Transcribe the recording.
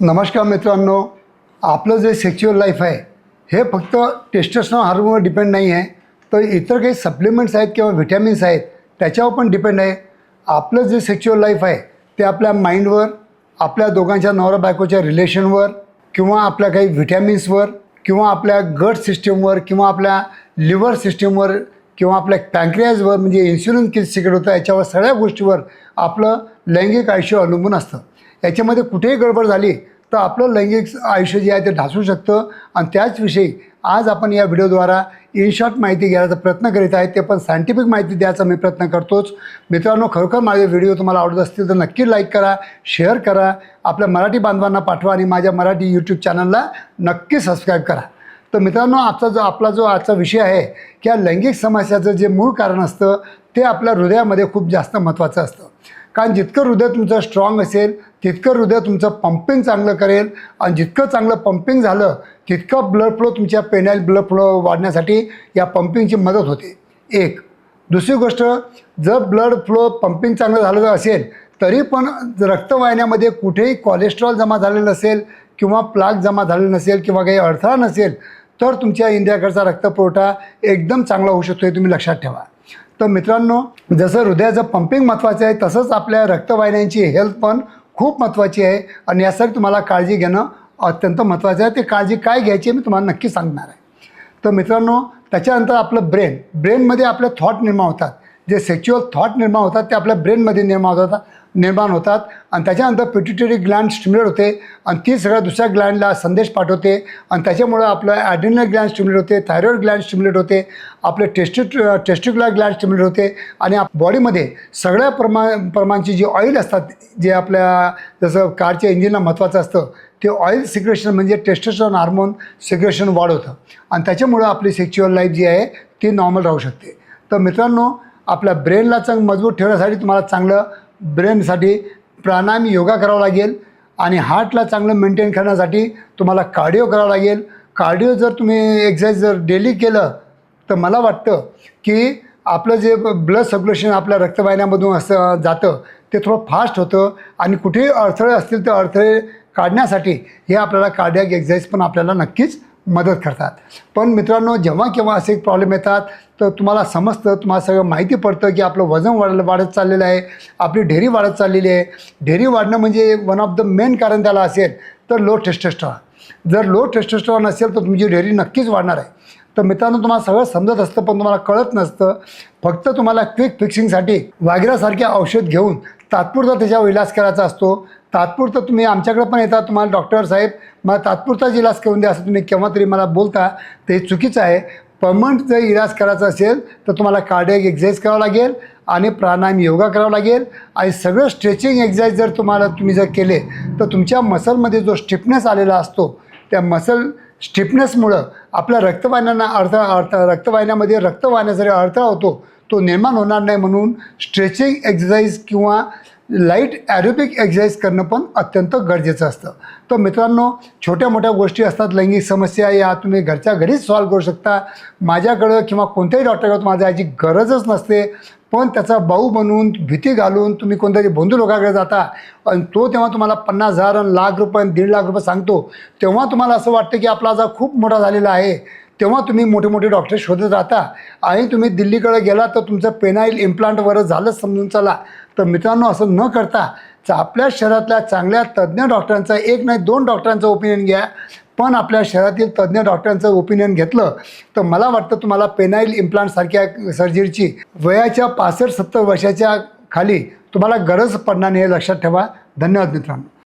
नमस्कार मित्रांनो आपलं जे सेक्च्युअल लाईफ आहे हे फक्त टेस्टस्टॉन हार्मोनवर डिपेंड नाही आहे तर इतर काही सप्लिमेंट्स आहेत किंवा व्हिटॅमिन्स आहेत त्याच्यावर पण डिपेंड आहे. आपलं जे सेक्च्युअल लाईफ आहे ते आपल्या माइंडवर आपल्या दोघांच्या नवरा बायकोच्या रिलेशनवर किंवा आपल्या काही व्हिटॅमिन्सवर किंवा आपल्या गट सिस्टीमवर किंवा आपल्या लिव्हर सिस्टीमवर किंवा आपल्या पँक्रियाजवर म्हणजे इन्शुरन्स किती सिक्रेट होतं याच्यावर सगळ्या गोष्टीवर आपलं लैंगिक आयुष्य अवलंबून असतं. याच्यामध्ये कुठेही गडबड झाली तर आपलं लैंगिक आयुष्य जे आहे ते ढासू शकतं. आणि त्याचविषयी आज आपण या व्हिडिओद्वारा इन शॉर्ट माहिती घ्यायचा प्रयत्न करीत आहे. ते पण सायंटिफिक माहिती द्यायचा मी प्रयत्न करतोच. मित्रांनो खरोखर माझे व्हिडिओ तुम्हाला आवडत असतील तर नक्की लाईक करा शेअर करा. आपल्या मराठी बांधवांना पाठवा आणि माझ्या मराठी यूट्यूब चॅनलला नक्की सबस्क्राईब करा. तर मित्रांनो आजचा जो आपला जो आजचा विषय आहे की या लैंगिक समस्याचं जे मूळ कारण असतं ते आपल्या हृदयामध्ये खूप जास्त महत्त्वाचं असतं. कारण जितकं हृदय तुमचं स्ट्रॉंग असेल तितकं हृदय तुमचं पंपिंग चांगलं करेल आणि जितकं चांगलं पंपिंग झालं तितकं ब्लड फ्लो तुमच्या पेनाईल ब्लड फ्लो वाढण्यासाठी या पंपिंगची मदत होते. एक. दुसरी गोष्ट जर ब्लड फ्लो पंपिंग चांगलं झालं असेल तरी पण रक्तवाहिन्यामध्ये कुठेही कोलेस्ट्रॉल जमा झालेलं नसेल किंवा प्लाक जमा झालेलं नसेल किंवा काही अडथळा नसेल तर तुमच्या इंडियाकडचा रक्तपुरवठा एकदम चांगला होऊ शकतो हे तुम्ही लक्षात ठेवा. तर मित्रांनो जसं हृदयाचं पंपिंग महत्त्वाचं आहे तसंच आपल्या रक्तवाहिन्यांची हेल्थ पण खूप महत्त्वाची आहे आणि यासाठी तुम्हाला काळजी घेणं अत्यंत महत्त्वाचं आहे. ते काळजी काय घ्यायची मी तुम्हाला नक्की सांगणार आहे. तर मित्रांनो त्याच्यानंतर आपलं ब्रेन. ब्रेनमध्ये आपले थॉट निर्माण होतात. जे सेक्च्युअल थॉट निर्माण होतात ते आपल्या ब्रेनमध्ये निर्माण होतात निर्माण होतात. आणि त्याच्यानंतर पिट्युटरी ग्लँड स्टिम्युलेट होते. आणि ती सगळ्या दुसऱ्या ग्लँडला संदेश पाठवते. आणि त्याच्यामुळं आपलं ॲडिनल ग्लँड स्टिम्युलेट होते थायरॉइड ग्लँड स्टिम्युलेट होते. आपले टेस्टि टेस्टिक्युलर ग्लँड स्टिम्युलेट होते. आणि आप बॉडीमध्ये सगळ्या प्रमा प्रमाणची जी ऑइल असतात जे आपल्या जसं कारच्या इंजिनला महत्त्वाचं असतं ते ऑइल सिक्रेशन म्हणजे टेस्टोस्टेरॉन हार्मोन सिक्रेशन वाढवतं. आणि त्याच्यामुळं आपली सेक्च्युअल लाईफ जी आहे ती नॉर्मल राहू शकते. तर मित्रांनो आपल्या ब्रेनला चांग मजबूत ठेवण्यासाठी तुम्हाला चांगलं ब्रेनसाठी प्राणायाम योगा करावा लागेल आणि हार्टला चांगलं मेंटेन करण्यासाठी तुम्हाला कार्डिओ करावं लागेल. कार्डिओ जर तुम्ही एक्सरसाइज जर डेली केलं तर मला वाटतं की आपलं जे ब्लड सर्क्युलेशन आपल्या रक्तवाहिन्यामधून असं जातं ते थोडं फास्ट होतं आणि कुठेही अडथळे असतील तर अडथळे काढण्यासाठी हे आपल्याला कार्डियाक एक्झरसाईज पण आपल्याला नक्कीच मदत करतात. पण मित्रांनो जेव्हा केव्हा असे प्रॉब्लेम येतात तर तुम्हाला समजतं तुम्हाला सगळं माहिती पडतं की आपलं वजन वाढ वाढत चाललेलं आहे आपली ढेरी वाढत चाललेली आहे. ढेरी वाढणं म्हणजे वन ऑफ द मेन कारण त्याला असेल तर लो टेस्टेस्ट्रॉन जर लो टेस्टेस्ट्रॉन असेल तर तुमची ढेरी नक्कीच वाढणार आहे. तर मित्रांनो तुम्हाला सगळं समजत असतं पण तुम्हाला कळत नसतं. फक्त तुम्हाला क्विक फिक्सिंगसाठी वागरासारखे औषध घेऊन तात्पुरता त्याच्यावर इलाज करायचा असतो. तात्पुरतं तुम्ही आमच्याकडे पण येता तुम्हाला डॉक्टर साहेब मला तात्पुरताच इलाज करून द्या असं तुम्ही केव्हा तरी मला बोलता ते चुकीचं आहे. परमनंट जर इलाज करायचा असेल तर तुम्हाला कार्डियक एक्झरसाईज करावं लागेल आणि प्राणायाम योगा करावा लागेल आणि सगळं स्ट्रेचिंग एक्झरसाईज जर तुम्हाला तुम्ही जर केले तर तुमच्या मसलमध्ये जो स्टिफनेस आलेला असतो त्या मसल स्टिफनेसमुळं आपल्या रक्तवाहिन्यांना अडथळा अर्थ रक्तवाहिन्यामध्ये रक्त जरी अडथळा होतो तो निर्माण होणार नाही म्हणून स्ट्रेचिंग एक्झरसाईज किंवा लाइट ॲरोबिक एक्झरसाईज करणं पण अत्यंत गरजेचं असतं. तर मित्रांनो छोट्या मोठ्या गोष्टी असतात लैंगिक समस्या या तुम्ही घरच्या घरीच सॉल्व करू शकता. माझ्याकडं किंवा कोणत्याही डॉक्टरकडं माझ्या याची गरजच नसते. पण त्याचा भाऊ बनवून भीती घालून तुम्ही कोणत्याही बंधू लोकांकडे जाता आणि तो तेव्हा तुम्हाला पन्नास हजार आणि लाख रुपये आणि दीड लाख रुपये सांगतो तेव्हा तुम्हाला असं वाटतं की आपला आजार खूप मोठा झालेला आहे. तेव्हा तुम्ही मोठे मोठे डॉक्टर शोधत राहता आणि तुम्ही दिल्लीकडे गेला तर तुमचं पेनाईल इम्प्लांटवरच झालंच समजून चला. तर मित्रांनो असं न करता च- आपल्या शहरातल्या चांगल्या तज्ज्ञ डॉक्टरांचा एक नाही दोन डॉक्टरांचं ओपिनियन घ्या. पण आपल्या शहरातील तज्ज्ञ डॉक्टरांचं ओपिनियन घेतलं तर मला वाटतं तुम्हाला पेनाईल इम्प्लांटसारख्या सर्जरीची वयाच्या पासष्ट सत्तर वर्षाच्या खाली तुम्हाला गरज पडणार नाही हे लक्षात ठेवा. धन्यवाद मित्रांनो.